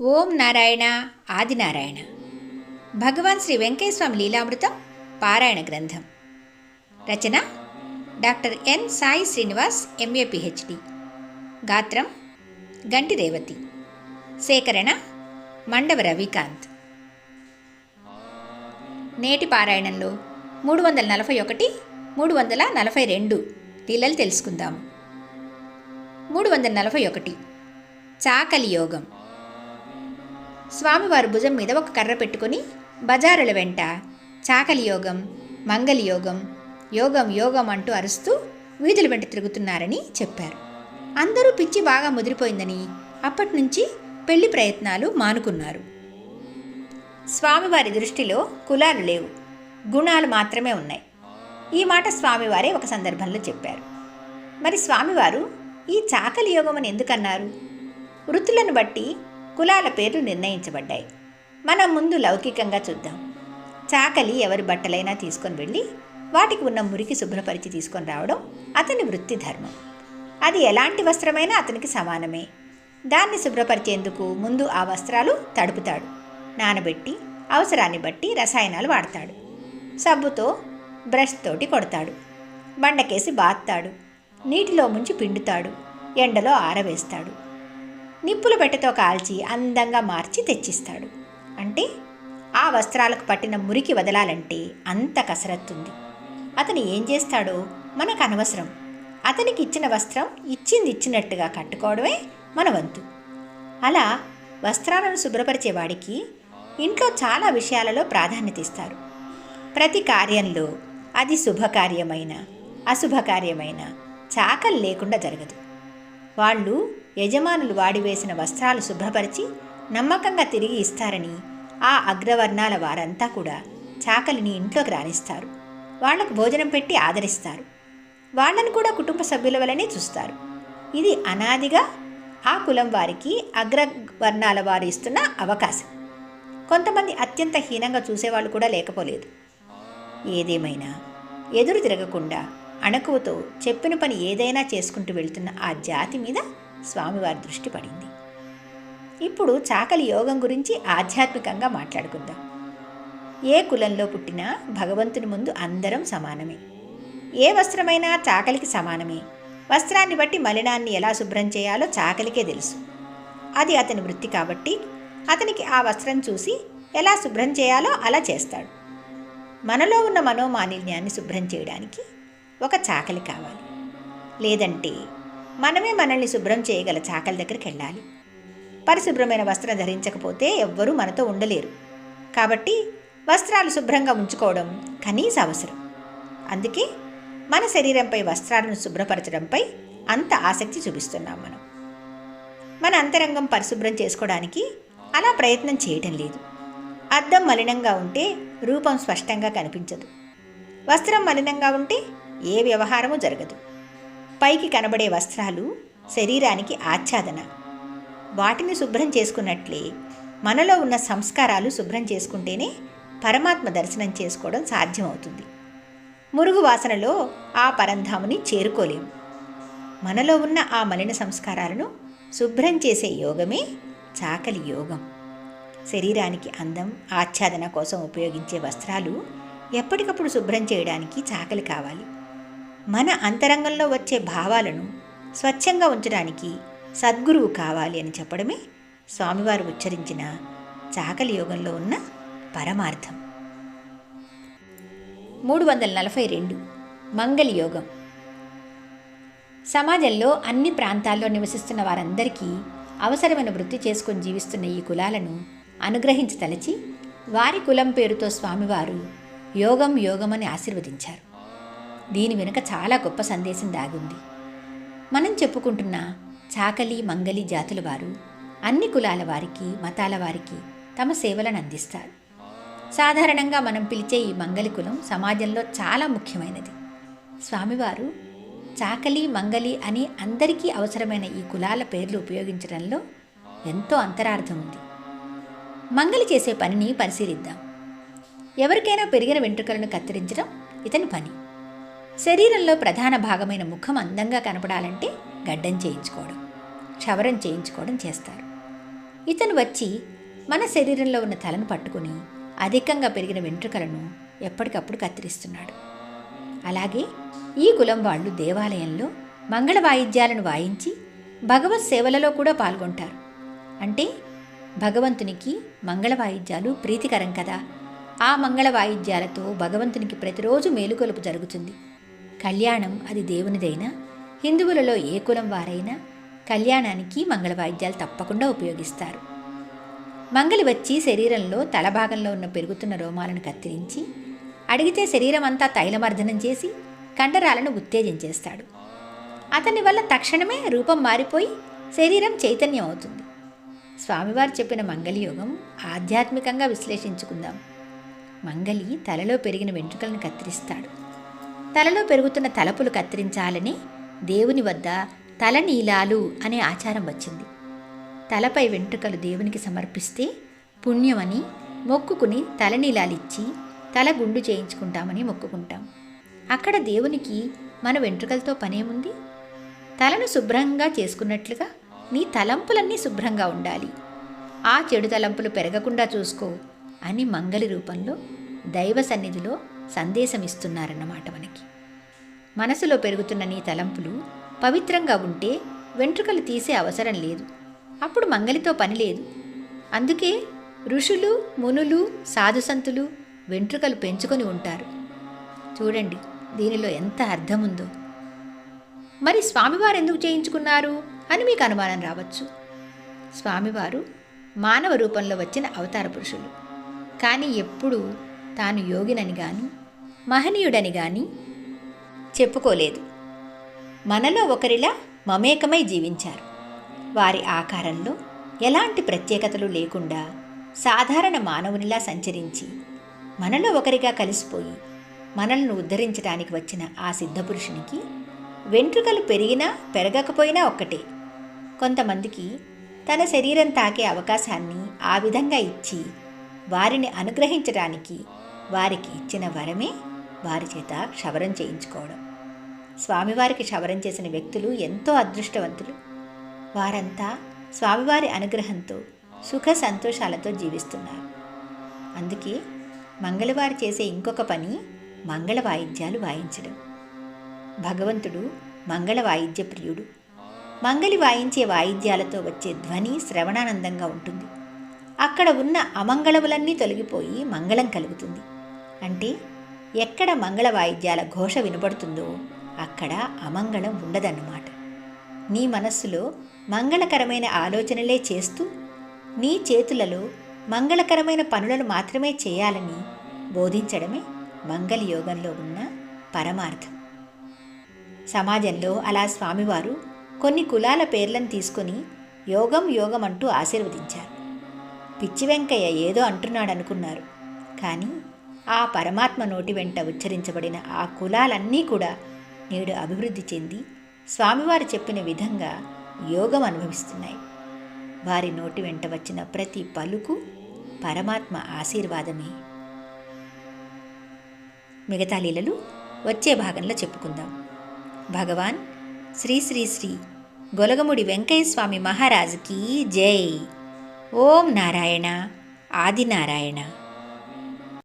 ఓం నారాయణ ఆదినారాయణ. భగవాన్ శ్రీ వెంకటేశ్వమి లీలామృతం పారాయణ గ్రంథం. రచన doctor N Sai Srinivas MA PhD. గాత్రం గంటి రేవతి. సేకరణ మండవ రవికాంత్. నేటి పారాయణంలో మూడు వందల నలభై ఒకటి మూడు వందల నలభై రెండు లీలలు తెలుసుకుందాము మూడు వందల నలభై ఒకటి. చాకలి యోగం. స్వామివారు భుజం మీద ఒక కర్ర పెట్టుకొని బజారుల వెంట చాకలి యోగం మంగళ యోగం యోగం యోగం అంటూ అరుస్తూ వీధుల వెంట తిరుగుతున్నారని చెప్పారు. అందరూ పిచ్చి బాగా ముదిరిపోయిందని అప్పటి నుంచి పెళ్ళి ప్రయత్నాలు మానుకున్నారు. స్వామివారి దృష్టిలో కులాలు లేవు గుణాలు మాత్రమే ఉన్నాయి. ఈ మాట స్వామివారే ఒక సందర్భంలో చెప్పారు. మరి స్వామివారు ఈ చాకలి యోగం అని ఎందుకన్నారు? వృత్తులను బట్టి కులాల పేర్లు నిర్ణయించబడ్డాయి. మనం ముందు లౌకికంగా చూద్దాం. చాకలి ఎవరి బట్టలైనా తీసుకొని వెళ్ళి వాటికి ఉన్న మురికి శుభ్రపరిచి తీసుకొని రావడం అతని వృత్తి ధర్మం. అది ఎలాంటి వస్త్రమైనా అతనికి సమానమే. దాన్ని శుభ్రపరిచేందుకు ముందు ఆ వస్త్రాలు తడుపుతాడు. నానబెట్టి అవసరాన్ని బట్టి రసాయనాలు వాడతాడు. సబ్బుతో బ్రష్ తోటి కొడతాడు. బండకేసి బాత్తాడు. నీటిలో ముంచి పిండుతాడు. ఎండలో ఆరవేస్తాడు. నిప్పుల పెట్టెతో కాల్చి అందంగా మార్చి తెచ్చిస్తాడు. అంటే ఆ వస్త్రాలకు పట్టిన మురికి వదలాలంటే అంత కసరత్తుంది. అతను ఏం చేస్తాడో మనకు అనవసరం అతనికి ఇచ్చిన వస్త్రం ఇచ్చింది ఇచ్చినట్టుగా కట్టుకోవడమే మన వంతు. అలా వస్త్రాలను శుభ్రపరిచేవాడికి ఇంట్లో చాలా విషయాలలో ప్రాధాన్యత ఇస్తారు. ప్రతి కార్యంలో అది శుభకార్యమైన అశుభకార్యమైన చాకలు లేకుండా జరగదు. వాళ్ళు యజమానులు వాడివేసిన వస్త్రాలు శుభ్రపరిచి నమ్మకంగా తిరిగి ఇస్తారని ఆ అగ్రవర్ణాల వారంతా కూడా చాకలిని ఇంట్లోకి రాణిస్తారు వాళ్ళకు భోజనం పెట్టి ఆదరిస్తారు. వాళ్ళని కూడా కుటుంబ సభ్యుల వలనే చూస్తారు. ఇది అనాదిగా ఆ కులం వారికి అగ్రవర్ణాల వారు ఇస్తున్న అవకాశం. కొంతమంది అత్యంత హీనంగా చూసేవాళ్ళు కూడా లేకపోలేదు. ఏదేమైనా ఎదురు తిరగకుండా అణకువతో చెప్పిన పని ఏదైనా చేసుకుంటూ వెళ్తున్న ఆ జాతి మీద స్వామివారి దృష్టి పడింది. ఇప్పుడు చాకలి యోగం గురించి ఆధ్యాత్మికంగా మాట్లాడుకుందాం. ఏ కులంలో పుట్టినా భగవంతుని ముందు అందరం సమానమే. ఏ వస్త్రమైనా చాకలికి సమానమే. వస్త్రాన్ని బట్టి మలినాన్ని ఎలా శుభ్రం చేయాలో చాకలికే తెలుసు. అది అతని వృత్తి కాబట్టి అతనికి ఆ వస్త్రం చూసి ఎలా శుభ్రం చేయాలో అలా చేస్తాడు. మనలో ఉన్న మనోమాలిన్యాన్ని శుభ్రం చేయడానికి ఒక చాకలి కావాలి. లేదంటే మనమే మనల్ని శుభ్రం చేయగల చాకలి దగ్గరికి వెళ్ళాలి పరిశుభ్రమైన వస్త్రం ధరించకపోతే ఎవ్వరూ మనతో ఉండలేరు. కాబట్టి వస్త్రాలు శుభ్రంగా ఉంచుకోవడం కనీస అవసరం. అందుకే మన శరీరంపై వస్త్రాలను శుభ్రపరచడంపై అంత ఆసక్తి చూపిస్తున్నాం మనం. మన అంతరంగం పరిశుభ్రం చేసుకోవడానికి అలా ప్రయత్నం చేయటం లేదు. అద్దం మలినంగా ఉంటే రూపం స్పష్టంగా కనిపించదు. వస్త్రం మలినంగా ఉంటే ఏ వ్యవహారము జరగదు. పైకి కనబడే వస్త్రాలు శరీరానికి ఆచ్ఛాదన. వాటిని శుభ్రం చేసుకున్నట్లే మనలో ఉన్న సంస్కారాలు శుభ్రం చేసుకుంటేనే పరమాత్మ దర్శనం చేసుకోవడం సాధ్యమవుతుంది. మురుగు వాసనలో ఆ పరంధాముని చేరుకోలేము మనలో ఉన్న ఆ మలిన సంస్కారాలను శుభ్రం చేసే యోగమే చాకలి యోగం. శరీరానికి అందం ఆచ్ఛాదన కోసం ఉపయోగించే వస్త్రాలు ఎప్పటికప్పుడు శుభ్రం చేయడానికి చాకలి కావాలి. మన అంతరంగంలో వచ్చే భావాలను స్వచ్ఛంగా ఉంచడానికి సద్గురువు కావాలి అని చెప్పడమే స్వామివారు ఉచ్చరించిన చాకలి యోగంలో ఉన్న పరమార్థం. మూడు వందల నలభై రెండు మంగళ యోగం. సమాజంలో అన్ని ప్రాంతాల్లో నివసిస్తున్న వారందరికీ అవసరమైన వృత్తి చేసుకొని జీవిస్తున్న ఈ కులాలను అనుగ్రహించతలచి వారి కులం పేరుతో స్వామివారు యోగం యోగమని ఆశీర్వదించారు. దీని వెనుక చాలా గొప్ప సందేశం దాగుంది. మనం చెప్పుకుంటున్న చాకలి మంగలి జాతుల వారు అన్ని కులాల వారికి మతాల వారికి తమ సేవలను అందిస్తారు. సాధారణంగా మనం పిలిచే ఈ మంగలి కులం సమాజంలో చాలా ముఖ్యమైనది. స్వామివారు చాకలి మంగలి అని అందరికీ అవసరమైన ఈ కులాల పేర్లు ఉపయోగించడంలో ఎంతో అంతరార్థం ఉంది. మంగలి చేసే పనిని పరిశీలిద్దాం. ఎవరికైనా పెరిగిన వెంట్రుకలను కత్తిరించడం ఇతని పని. శరీరంలో ప్రధాన భాగమైన ముఖం అందంగా కనపడాలంటే గడ్డం చేయించుకోవడం క్షవరం చేయించుకోవడం చేస్తారు. ఇతను వచ్చి మన శరీరంలో ఉన్న తలను పట్టుకుని అధికంగా పెరిగిన వెంట్రుకలను ఎప్పటికప్పుడు కత్తిరిస్తున్నాడు. అలాగే ఈ కులం వాళ్ళు దేవాలయంలో మంగళ వాయిద్యాలను వాయించి భగవత్ సేవలలో కూడా పాల్గొంటారు. అంటే భగవంతునికి మంగళ వాయిద్యాలు ప్రీతికరం కదా. ఆ మంగళ వాయిద్యాలతో భగవంతునికి ప్రతిరోజు మేలుకొలుపు జరుగుతుంది. కళ్యాణం అది దేవునిదైనా హిందువులలో ఏ కులం వారైనా కళ్యాణానికి మంగళ వాయిద్యాలు తప్పకుండా ఉపయోగిస్తారు. మంగలి వచ్చి శరీరంలో తలభాగంలో ఉన్న పెరుగుతున్న రోమాలను కత్తిరించి అడిగితే శరీరం అంతా తైలమర్దనం చేసి కండరాలను ఉత్తేజించేస్తాడు అతని వల్ల తక్షణమే రూపం మారిపోయి శరీరం చైతన్యం అవుతుంది. స్వామివారు చెప్పిన మంగళయోగం ఆధ్యాత్మికంగా విశ్లేషించుకుందాం. మంగలి తలలో పెరిగిన వెంట్రుకలను కత్తిరిస్తాడు. తలలో పెరుగుతున్న తలపులు కత్తిరించాలని దేవుని వద్ద తలనీలాలు అనే ఆచారం వచ్చింది. తలపై వెంట్రుకలు దేవునికి సమర్పిస్తే పుణ్యమని మొక్కుకుని తలనీలాలిచ్చి తల గుండు చేయించుకుంటామని మొక్కుకుంటాం. అక్కడ దేవునికి మన వెంట్రుకలతో పనేముంది? తలను శుభ్రంగా చేసుకున్నట్లుగా నీ తలంపులన్నీ శుభ్రంగా ఉండాలి. ఆ చెడు తలంపులు పెరగకుండా చూసుకో అని మంగలి రూపంలో దైవ సన్నిధిలో సందేశం ఇస్తున్నారన్నమాట మనకి. మనసులో పెరుగుతున్న నీ తలంపులు పవిత్రంగా ఉంటే వెంట్రుకలు తీసే అవసరం లేదు. అప్పుడు మంగలితో పని లేదు. అందుకే ఋషులు మునులు సాధుసంతులు వెంట్రుకలు పెంచుకొని ఉంటారు. చూడండి దీనిలో ఎంత అర్థం ఉందో మరి స్వామివారు ఎందుకు చేయించుకున్నారు అని మీకు అనుమానం రావచ్చు. స్వామివారు మానవ రూపంలో వచ్చిన అవతార పురుషులు. కానీ ఎప్పుడూ తాను యోగినని గాని మహనీయుడని గాని చెప్పుకోలేదు. మనలో ఒకరిలా మమేకమై జీవించారు. వారి ఆకారంలో ఎలాంటి ప్రత్యేకతలు లేకుండా సాధారణ మానవునిలా సంచరించి మనలో ఒకరిగా కలిసిపోయి మనల్ని ఉద్ధరించడానికి వచ్చిన ఆ సిద్ధపురుషునికి వెంట్రుకలు పెరిగినా పెరగకపోయినా ఒక్కటే. కొంతమందికి తన శరీరం తాకే అవకాశాన్ని ఆ విధంగా ఇచ్చి వారిని అనుగ్రహించడానికి వారికి ఇచ్చిన వరమే వారి చేత క్షవరం చేయించుకోవడం. స్వామివారికి క్షవరం చేసిన వ్యక్తులు ఎంతో అదృష్టవంతులు. వారంతా స్వామివారి అనుగ్రహంతో సుఖ సంతోషాలతో జీవిస్తున్నారు. అందుకే మంగళవారు చేసే ఇంకొక పని మంగళ వాయిద్యాలు వాయించడం. భగవంతుడు మంగళ వాయిద్య ప్రియుడు. మంగళి వాయించే వాయిద్యాలతో వచ్చే ధ్వని శ్రవణానందంగా ఉంటుంది. అక్కడ ఉన్న అమంగళములన్నీ తొలగిపోయి మంగళం కలుగుతుంది. అంటే ఎక్కడ మంగళ వాయిద్యాల ఘోష వినపడుతుందో అక్కడ అమంగళం ఉండదన్నమాట. నీ మనస్సులో మంగళకరమైన ఆలోచనలే చేస్తూ నీ చేతులలో మంగళకరమైన పనులను మాత్రమే చేయాలని బోధించడమే మంగళ యోగంలో ఉన్న పరమార్థం. సమాజంలో అలా స్వామివారు కొన్ని కులాల పేర్లను తీసుకొని యోగం యోగం అంటూ ఆశీర్వదించారు. పిచ్చి వెంకయ్య ఏదో అంటున్నాడనుకున్నారు. కానీ ఆ పరమాత్మ నోటి వెంట ఉచ్చరించబడిన ఆ కులాలన్నీ కూడా నేడు అభివృద్ధి చెంది స్వామివారు చెప్పిన విధంగా యోగం అనుభవిస్తున్నాయి. వారి నోటి వెంట వచ్చిన ప్రతి పలుకు పరమాత్మ ఆశీర్వాదమే. మిగతా లీలలు వచ్చే భాగంలో చెప్పుకుందాం. భగవాన్ శ్రీ శ్రీ శ్రీ గొలగముడి వెంకయ్య స్వామి మహారాజుకి జై. ఓం నారాయణ ఆదినారాయణ.